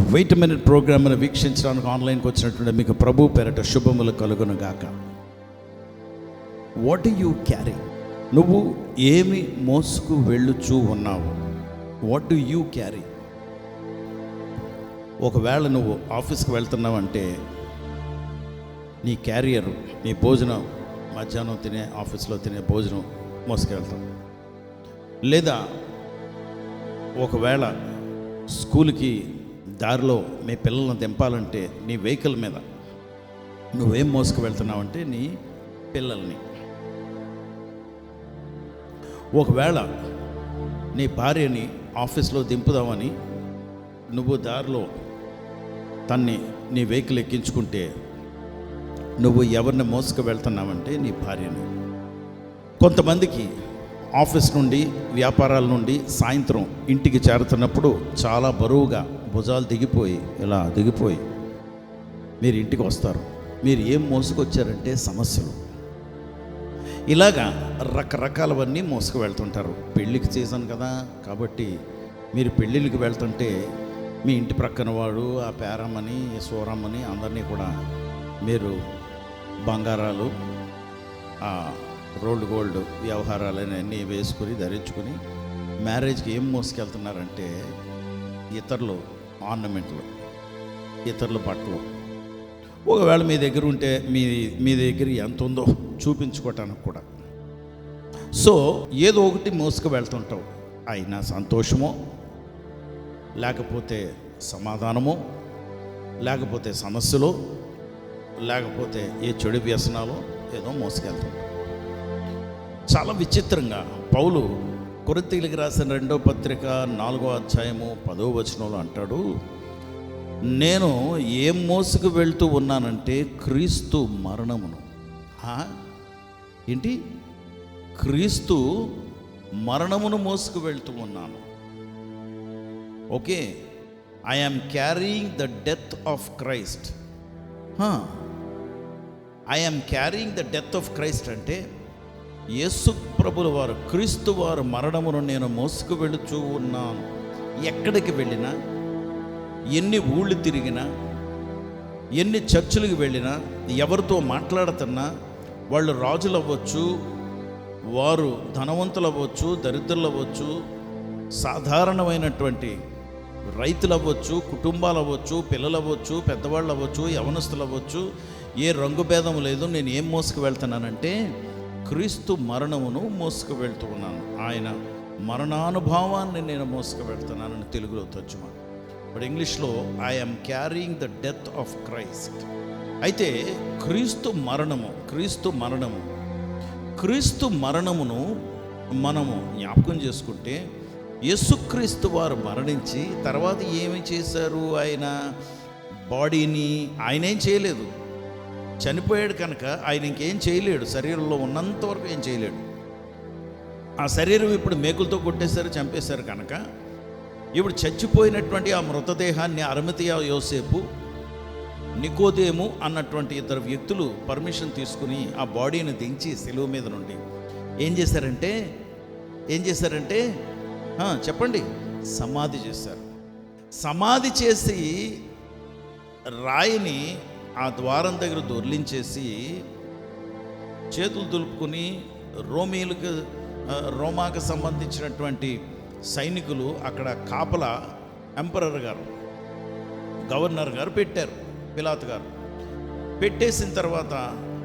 Wait minute ప్రోగ్రామ్ను వీక్షించడానికి ఆన్లైన్కి వచ్చినటువంటి మీకు ప్రభు పేరట శుభములు కలుగును గాక. వాట్ యూ క్యారీ నువ్వు ఏమి మోసుకు వెళ్ళుచూ ఉన్నావు? వాట్ డు యూ క్యారీ ఒకవేళ నువ్వు ఆఫీస్కి వెళ్తున్నావంటే నీ క్యారియర్ నీ భోజనం మధ్యాహ్నం తినే ఆఫీస్లో తినే భోజనం మోసుకెళ్తాం. లేదా ఒకవేళ స్కూల్కి దారిలో మీ పిల్లల్ని దింపాలంటే నీ వెహికల్ మీద. నువ్వేం మోసుకు వెళ్తున్నావంటే నీ పిల్లల్ని. ఒకవేళ నీ భార్యని ఆఫీస్లో దింపుదామని నువ్వు దారిలో తన్ని నీ వెహికల్ ఎక్కించుకుంటే నువ్వు ఎవరిని మోసుకు వెళ్తున్నావంటే నీ భార్యని. కొంతమందికి ఆఫీస్ నుండి వ్యాపారాల నుండి సాయంత్రం ఇంటికి చేరుతున్నప్పుడు చాలా బరువుగా భుజాలు దిగిపోయి ఇలా దిగిపోయి మీరు ఇంటికి వస్తారు. మీరు ఏం మోసుకొచ్చారంటే సమస్యలు. ఇలాగా రకరకాలవన్నీ మోసుకు వెళ్తుంటారు. పెళ్ళికి సీజన్ కదా కాబట్టి మీరు పెళ్ళిళ్ళకి వెళ్తుంటే మీ ఇంటి ప్రక్కన వాడు ఆ పేరమ్మని సూరమ్మని అందరినీ కూడా మీరు బంగారాలు ఆ రోల్డ్ గోల్డ్ వ్యవహారాలన్నీ అన్నీ వేసుకుని ధరించుకుని మ్యారేజ్కి ఏం మోసుకెళ్తున్నారంటే ఇతరులు ఆర్నమెంట్లు ఇతరుల బట్టలు ఒకవేళ మీ దగ్గర ఉంటే మీ మీ దగ్గర ఎంత ఉందో చూపించుకోవటానికి కూడా. సో ఏదో ఒకటి మోసుకు వెళ్తుంటావు. అయినా సంతోషమో లేకపోతే సమాధానమో లేకపోతే సమస్యలో లేకపోతే ఏ చెడు వ్యసనాలో ఏదో మోసుకెళ్తాం చాలా విచిత్రంగా పౌలు కొరింతీలకు రాసిన రెండో పత్రిక నాలుగో అధ్యాయము పదో వచనంలో అంటాడు నేను ఏం మోసుకు వెళ్తూ ఉన్నానంటే క్రీస్తు మరణమును. ఏంటి? క్రీస్తు మరణమును మోసుకు వెళ్తూ ఉన్నాను. Okay. I am carrying the death of Christ. I am carrying the death of Christ అంటే యేసు ప్రభుల వారు క్రీస్తు వారు మరణమును నేను మోసుకు వెళుచూ ఉన్నాను. ఎక్కడికి వెళ్ళినా ఎన్ని ఊళ్ళు తిరిగినా ఎన్ని చర్చిలకు వెళ్ళినా ఎవరితో మాట్లాడుతున్నా వాళ్ళు రాజులు అవ్వచ్చు వారు ధనవంతులు అవ్వచ్చు దరిద్రులు అవ్వచ్చు సాధారణమైనటువంటి రైతులు అవ్వచ్చు కుటుంబాలు అవ్వచ్చు పిల్లలు అవ్వచ్చు పెద్దవాళ్ళు అవ్వచ్చు యవనస్తులు అవ్వచ్చు ఏ రంగు భేదం లేదు నేను ఏం మోసుకు వెళ్తున్నానంటే క్రీస్తు మరణమును మోసుకు వెళ్తూ ఉన్నాను. ఆయన మరణానుభావాన్ని నేను మోసుకు వెళ్తున్నానని తెలుగులో తర్జుమా. బట్ ఇంగ్లీష్లో I'm carrying the death of Christ అయితే క్రీస్తు మరణము క్రీస్తు మరణము క్రీస్తు మరణమును మనము జ్ఞాపకం చేసుకుంటే యేసుక్రీస్తు వారు మరణించి తర్వాత ఏమి చేశారు ఆయన? బాడీని ఆయన ఏం చేయలేదు. చనిపోయాడు కనుక ఆయన ఇంకేం చేయలేడు. శరీరంలో ఉన్నంత వరకు ఏం చేయలేడు. ఆ శరీరం ఇప్పుడు మేకులతో కొట్టేశారు చంపేశారు కనుక ఇప్పుడు చచ్చిపోయినటువంటి ఆ మృతదేహాన్ని అరమతియా యోసేపు నికోదేము అన్నటువంటి ఇద్దరు వ్యక్తులు పర్మిషన్ తీసుకుని ఆ బాడీని దించి సెలవు మీద నుండి ఏం చేశారంటే ఏం చేశారంటే చెప్పండి. సమాధి చేశారు. సమాధి చేసి రాయిని ఆ ద్వారం దగ్గర దొర్లించేసి చేతులు దులుపుకుని రోమీలకు రోమాకు సంబంధించినటువంటి సైనికులు అక్కడ కాపల ఎంపరర్ గారు గవర్నర్ గారు పెట్టారు పిలాత్ గారు. పెట్టేసిన తర్వాత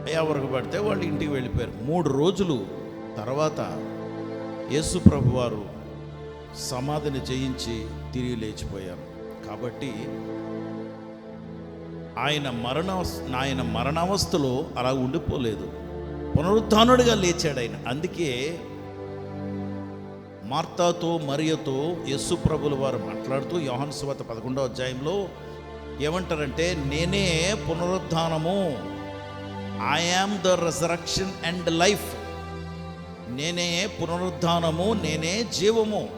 ఎవరికి పడితే వాళ్ళు ఇంటికి వెళ్ళిపోయారు. మూడు రోజులు తర్వాత యేసు ప్రభు వారు సమాధిని జయించి తిరిగి లేచిపోయారు. కాబట్టి ఆయన మరణ ఆయన మరణావస్థలో అలా ఉండిపోలేదు. పునరుద్ధానుడిగా లేచాడు ఆయన. అందుకే మార్తాతో మరియతో యస్సు ప్రభుల వారు మాట్లాడుతూ యోహన్ సువత పదకొండో అధ్యాయంలో ఏమంటారంటే నేనే పునరుద్ధానము. I am the resurrection and life నేనే పునరుద్ధానము నేనే జీవము.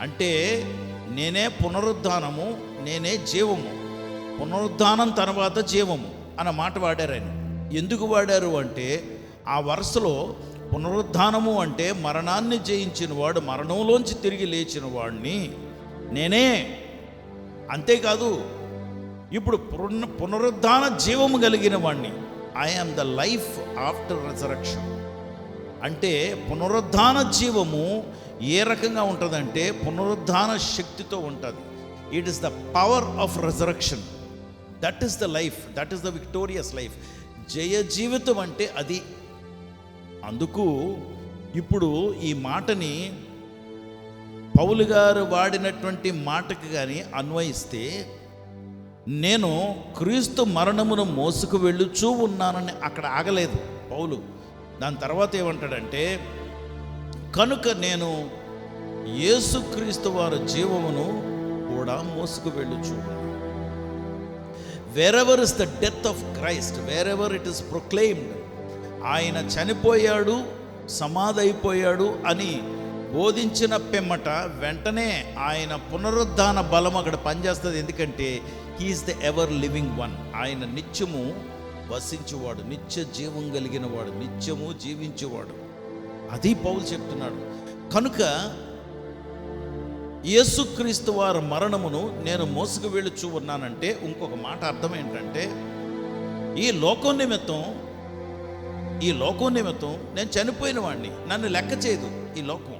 అంటే నేనే పునరుద్ధానము నేనే జీవము. పునరుద్ధానం తర్వాత జీవము అన్న మాట వాడారు ఆయన. ఎందుకు వాడారు అంటే ఆ వరుసలో పునరుద్ధానము అంటే మరణాన్ని జయించిన వాడు మరణంలోంచి తిరిగి లేచిన వాడిని నేనే. అంతేకాదు ఇప్పుడు పున పునరుద్ధాన జీవము కలిగిన వాడిని I the life after resurrection అంటే పునరుద్ధాన జీవము ఏ రకంగా ఉంటుందంటే పునరుద్ధాన శక్తితో ఉంటుంది. It is the power of resurrection that is the life that is the victorious life జయ జీవితం అంటే అది. అందుకు ఇప్పుడు ఈ మాటని పౌలు గారు వాడినటువంటి మాటకు కానీ అన్వయిస్తే నేను క్రీస్తు మరణమును మోసుకు వెళ్ళుచూ ఉన్నానని అక్కడ ఆగలేదు పౌలు. దాని తర్వాత ఏమంటాడంటే కనుక నేను యేసుక్రీస్తు వారి జీవమును కూడా మోసుకు వెళ్ళుచూ wherever is the death of Christ wherever it is proclaimed ఆయన చనిపోయాడు సమాధి అయిపోయాడు అని బోధించిన పిమ్మట వెంటనే ఆయన పునరుద్ధాన బలం అక్కడ పనిచేస్తుంది. ఎందుకంటే he is the ever living one ఆయన నిత్యము వసించువాడు నిత్య జీవం కలిగిన వాడు నిత్యము జీవించేవాడు. అది పౌలు చెప్తున్నాడు. కనుక యేసుక్రీస్తు వారి మరణమును నేను మోసుకు వెళ్ళుచూ ఉన్నానంటే ఇంకొక మాట అర్థం ఏంటంటే ఈ లోకం నిమిత్తం ఈ లోకం నిమిత్తం నేను చనిపోయిన వాడిని నన్ను లెక్క చేయదు ఈ లోకం.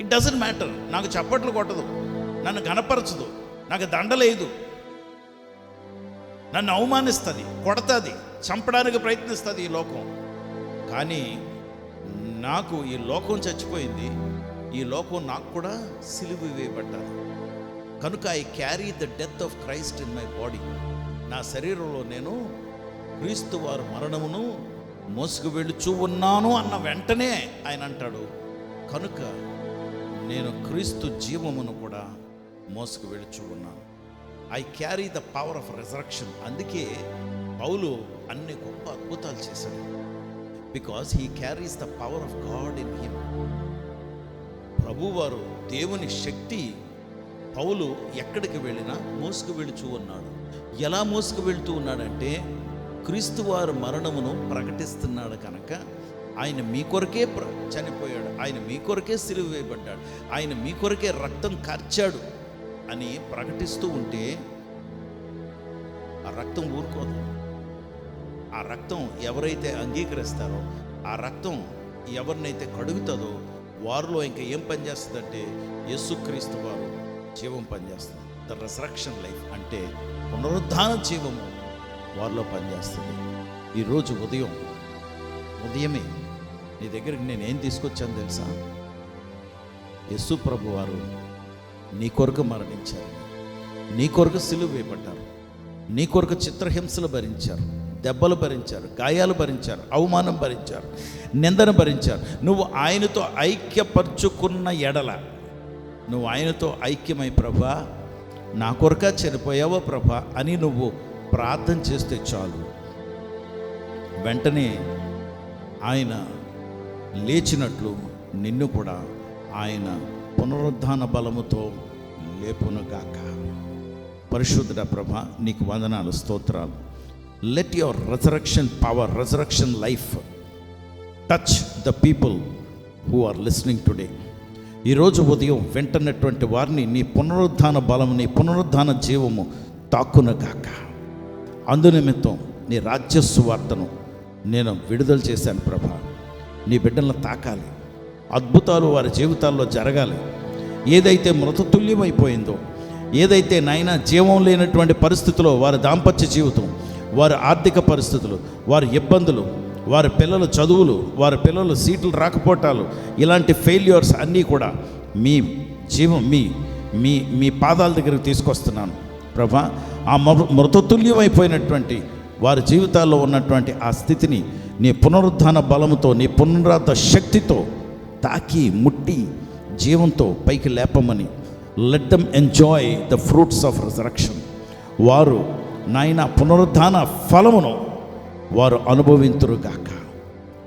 ఇట్ డజంట్ మ్యాటర్ నాకు చప్పట్లు కొట్టదు నన్ను గనపరచదు నాకు దండలేదు నన్ను అవమానిస్తుంది కొడతాది చంపడానికి ప్రయత్నిస్తుంది ఈ లోకం. కానీ నాకు ఈ లోకం చచ్చిపోయింది ఈ లోకం నాకు కూడా సిలువ వేయబడ్డాను కనుక I carry the death of Christ in my body నా శరీరంలో నేను క్రీస్తు వారు మరణమును మోసుకు వెళ్ళుచూ ఉన్నాను అన్న వెంటనే ఆయన అంటాడు. కనుక నేను క్రీస్తు జీవమును కూడా మోసుకు వెళుచూ ఉన్నాను. I carry the power of resurrection అందుకే పౌలు అన్ని గొప్ప అద్భుతాలు చేశాడు. Because he carries the power of God in him ప్రభువారు దేవుని శక్తి పౌలు ఎక్కడికి వెళ్ళినా మోసుకు వెళుచూ ఉన్నాడు. ఎలా మోసుకు వెళుతూ ఉన్నాడంటే క్రీస్తు వారి మరణమును ప్రకటిస్తున్నాడు కనుక ఆయన మీ కొరకే ప్ర- చనిపోయాడు. ఆయన మీ కొరకే సిలువ వేయబడ్డాడు. ఆయన మీ కొరకే రక్తం కార్చాడు అని ప్రకటిస్తూ ఉంటే ఆ రక్తం ఊరుకోదు. ఆ రక్తం ఎవరైతే అంగీకరిస్తారో ఆ రక్తం ఎవరినైతే కడుగుతుందో వారిలో ఇంకా ఏం పనిచేస్తుందంటే యేసుక్రీస్తు వారు జీవం పనిచేస్తుంది. ద రిసరక్షన్ లైఫ్ అంటే పునరుద్ధాన జీవము వారిలో పనిచేస్తుంది. ఈరోజు ఉదయం ఉదయమే నీ దగ్గరికి నేనేం తీసుకొచ్చాను తెలుసా? యస్సు ప్రభు వారు నీ కొరకు మరణించారు. నీ కొరకు సిలువ వేయబడ్డారు. నీ కొరకు చిత్రహింసలు భరించారు. దెబ్బలు భరించారు గాయాలు భరించారు అవమానం భరించారు నిందన భరించారు. నువ్వు ఆయనతో ఐక్యపరుచుకున్న ఎడల నువ్వు ఆయనతో ఐక్యమై ప్రభా నా కొరక చనిపోయావో ప్రభా అని నువ్వు ప్రార్థన చేస్తే చాలు. వెంటనే ఆయన లేచినట్లు నిన్ను కూడా ఆయన పునరుద్ధాన బలముతో లేపునుగాక. పరిశుద్ధ ప్రభ నీకు వందనాలు స్తోత్రాలు. Let your resurrection power resurrection life touch the people who are listening today ఈరోజు ఉదయం వెంటనటువంటి వారిని నీ పునరుద్ధాన బలము నీ పునరుద్ధాన జీవము తాక్కునగాక అందునిమిత్తం నీ రాజ్య సువార్తను నేను విడుదల చేశాను ప్రభా. నీ బిడ్డలను తాకాలి. అద్భుతాలు వారి జీవితాల్లో జరగాలి. ఏదైతే మృతతుల్యమైపోయిందో ఏదైతే నాయన జీవం లేనటువంటి పరిస్థితిలో వారి దాంపత్య జీవితం వారి ఆర్థిక పరిస్థితులు వారి ఇబ్బందులు వారి పిల్లల చదువులు వారి పిల్లల సీట్లు రాకపోవటాలు ఇలాంటి ఫెయిల్యూర్స్ అన్నీ కూడా మీ జీవం మీ మీ మీ పాదాల దగ్గరికి తీసుకొస్తున్నాను. ప్రభా ఆ మృతతుల్యమైపోయినటువంటి వారి జీవితాల్లో ఉన్నటువంటి ఆ స్థితిని నీ పునరుద్ధాన బలముతో నీ పునరుద్ధ శక్తితో తాకి ముట్టి జీవంతో పైకి లేపమని let them enjoy the fruits of resurrection వారు నాయన పునరుద్ధాన ఫలమును వారు అనుభవింతురుగాక.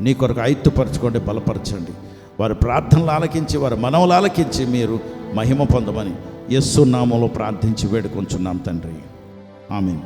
నీ కొరకు ఆయుత్తుపరచుకోండి బలపరచండి. వారి ప్రార్థనలు ఆలకించి వారి మనవులు ఆలకించి మీరు మహిమ పొందమని యస్సు నామంలో ప్రార్థించి వేడుకొంచున్నాం తండ్రి. ఆమె